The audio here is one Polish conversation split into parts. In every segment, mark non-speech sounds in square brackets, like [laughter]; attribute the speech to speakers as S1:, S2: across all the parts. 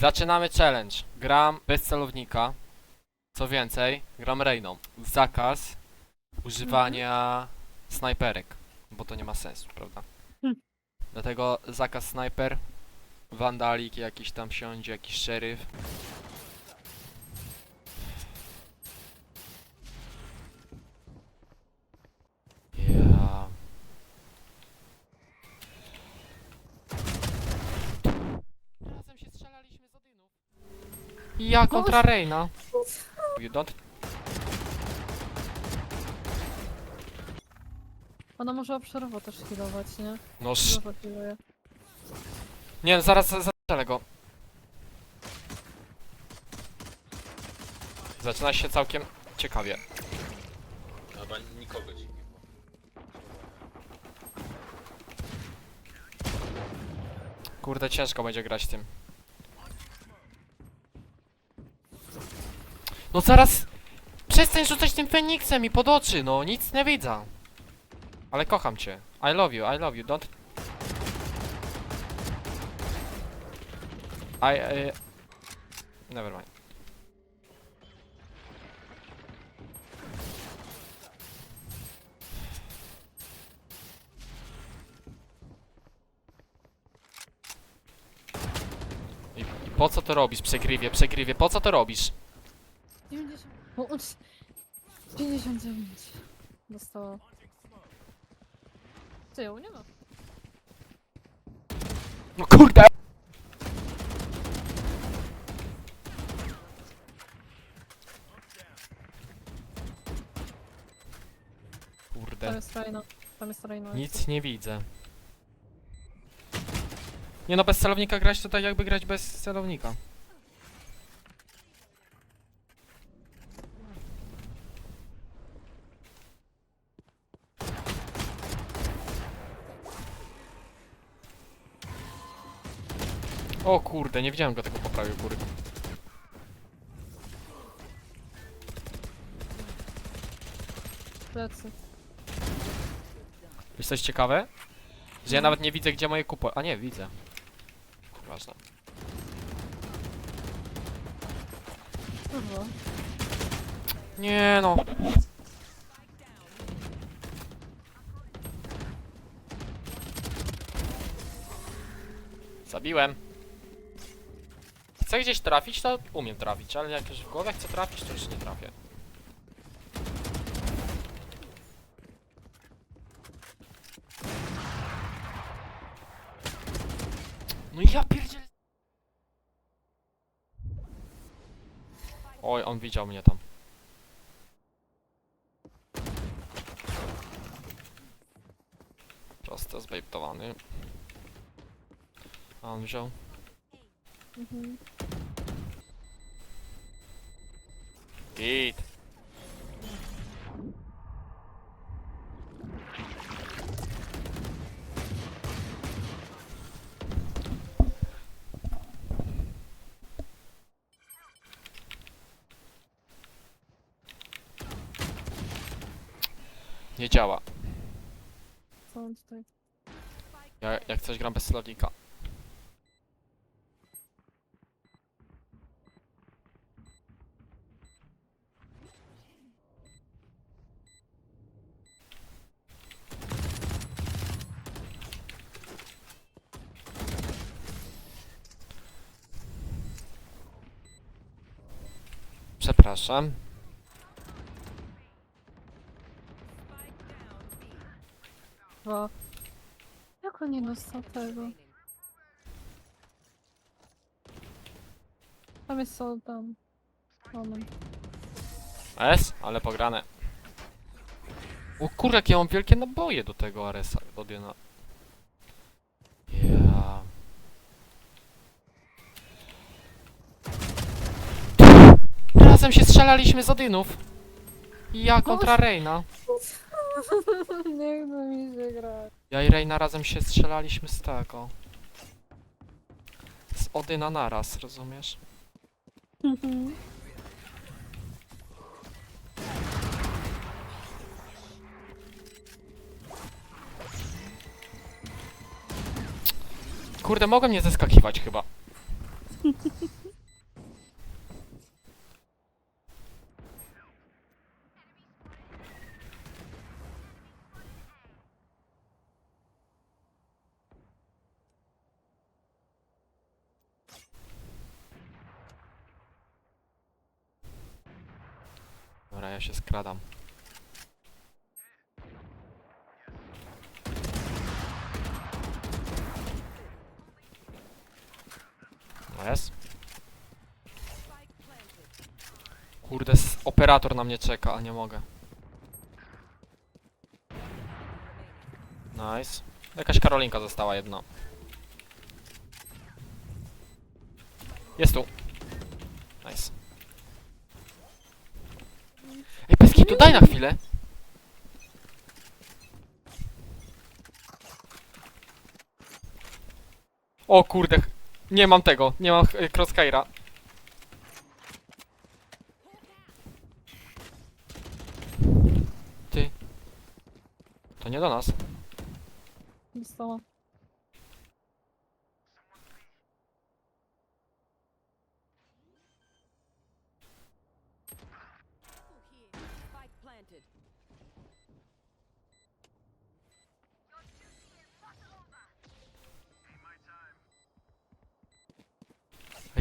S1: Zaczynamy challenge. Gram bez celownika. Co więcej, gram Reyną. Zakaz używania snajperek, bo to nie ma sensu, prawda?
S2: Hmm.
S1: Dlatego zakaz snajper, wandalik jakiś tam siądzie, jakiś szeryf. Ja... Razem się strzelaliśmy z Odynów. Ja kontra Reyna. You don't...
S2: Ona może obszarowo też healować, nie?
S1: No sz...
S2: Healuje.
S1: Nie, no zaraz za- zastrzelę go. Zaczyna się całkiem ciekawie.
S3: Chyba nikogo ci nie ma.
S1: Kurde, ciężko będzie grać tym. No zaraz... Przestań rzucać tym Feniksem i pod oczy, no nic nie widzę. Ale kocham cię. I love you, I love you, don't... I... Uh... Never mind. I, I po co to robisz? Przegrywie, przegrywie, po co to robisz?
S2: 90. O, o, 59. Dostała. Ty ją nie ma.
S1: No kurde!
S2: Tam
S1: Kurde,
S2: jest Reina. Tam jest Reina.
S1: nic nie widzę. Nie no, bez celownika grać to tak jakby grać bez celownika. O kurde, nie widziałem go tego poprawił, kurde.
S2: Plecy.
S1: Jest coś ciekawe? Że ja nawet nie widzę, gdzie moje kupo... A nie, widzę. Ważne. Nie no. Zabiłem. Chcę gdzieś trafić, to umiem trafić, ale jak już w głowę chcę trafić, to już nie trafię. No ja pierdziel... Oj, on widział mnie tam. Prosto zbejptowany. A on wziął.
S2: Mhm.
S1: Git. Nie działa.
S2: Co on tutaj?
S1: Ja, jak coś gram bez celownika. Przepraszam.
S2: Dwa. Jak on nie dostał tego? Tam jest sol, tam. Moment.
S1: S, ale pograne. O kurde, jakie ja mam wielkie naboje do tego Aresa, do Dyna. Ja. Razem się strzelaliśmy z Odynów. Ja kontra Reyna. [laughs]
S2: Nie chce mi się grać.
S1: Ja i Reyna razem się strzelaliśmy z tego. Z Odyna naraz, rozumiesz? Kurde, mogłem nie zeskakiwać chyba. [laughs] Ja się skradam. No jest. Kurde, operator na mnie czeka, a nie mogę. Nice. Jakaś Karolinka została jedna. Jest tu. Nice. Tu daj na chwilę. O kurde, nie mam tego, nie mam ch- crosshaira. Ty. To nie do nas.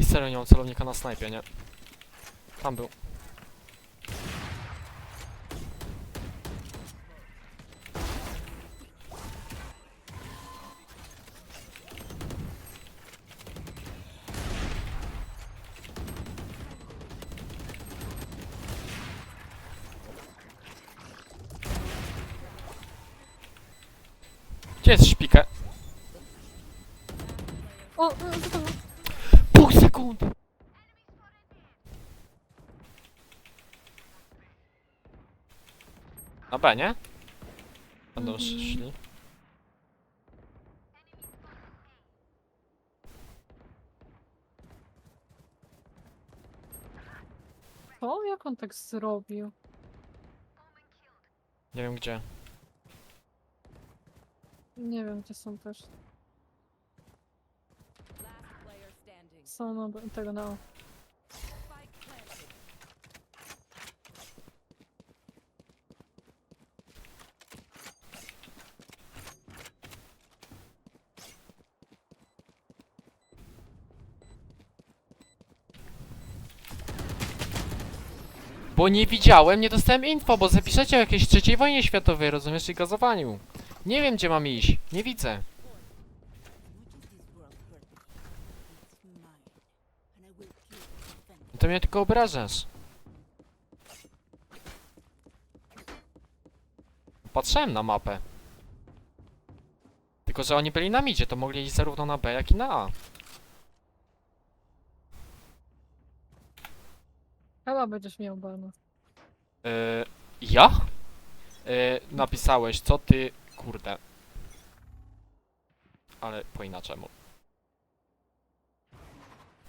S1: Serio nie mam celownika na snajpie, nie? Tam był. Gdzie jest szpikę?
S2: O, e, za tobą.
S1: B, nie? Będą
S2: Mhm.
S1: szli.
S2: O, jak on tak zrobił?
S1: Nie wiem gdzie.
S2: Nie wiem, gdzie są też. Są na tego na O.
S1: Bo nie widziałem, nie dostałem info, bo zapiszecie o jakiejś trzeciej wojnie światowej, rozumiesz, i gazowaniu. Nie wiem gdzie mam iść, nie widzę. To mnie tylko obrażasz. Patrzyłem na mapę. Tylko, że oni byli na midzie, to mogli iść zarówno na B, jak i na A.
S2: Chyba będziesz miał bana.
S1: Yy, ja? Yy, napisałeś, co ty, kurde. Ale po inaczemu.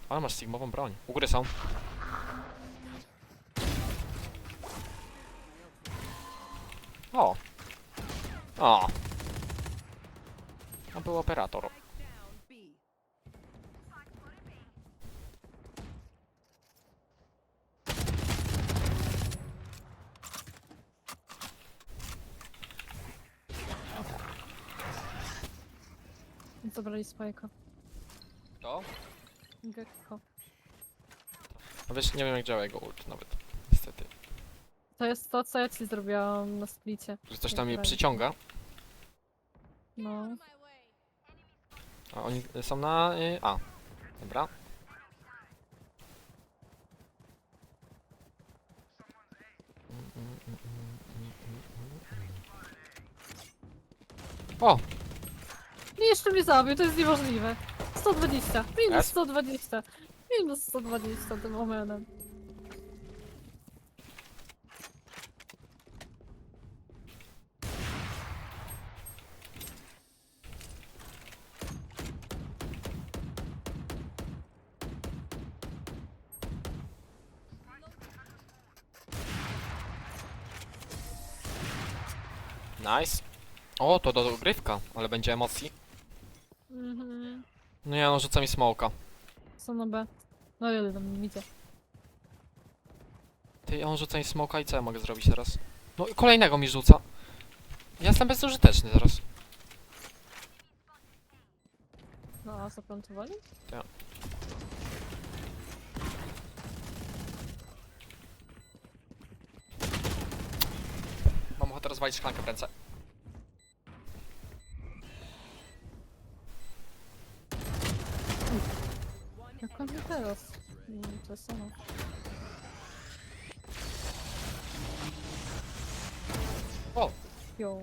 S1: Ale masz sigmową broń. U góry są. O. O. A był operator.
S2: Zabrali spajka.
S1: To?
S2: Gekko.
S1: No wiesz, nie wiem jak działa jego ult nawet. Niestety.
S2: To jest to, co ja ci zrobiłam na splicie.
S1: Że coś tam
S2: Dobra.
S1: przyciąga.
S2: No.
S1: A oni są na y, A. Dobra. O!
S2: I jeszcze mnie zabił, to jest niemożliwe. 120. Minus
S1: Jest?
S2: 120. Minus 120 tym momentem.
S1: Nice. O, to do dogrywka, ale będzie emocji. No ja no, rzuca mi smoka.
S2: Są na B. No jeden tam widzę.
S1: Ty, on rzuca mi smoka i co ja mogę zrobić teraz? No i kolejnego mi rzuca. Ja jestem bezużyteczny teraz.
S2: No a zaplantowali?
S1: Tak. Mam ochotę rozwalić szklankę w ręce.
S4: One
S2: Jak on mnie teraz?
S1: O!
S2: Yo.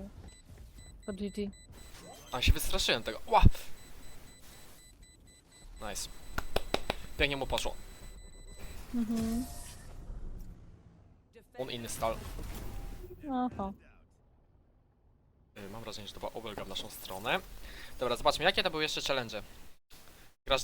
S2: To GG.
S1: A się wystraszyłem tego. Ła! Nice. Pięknie mu poszło.
S2: Mhm.
S1: On inny stal.
S2: Aha.
S1: Y, Mam wrażenie, że to była obelga w naszą stronę. Dobra, zobaczmy, jakie to były jeszcze challenge.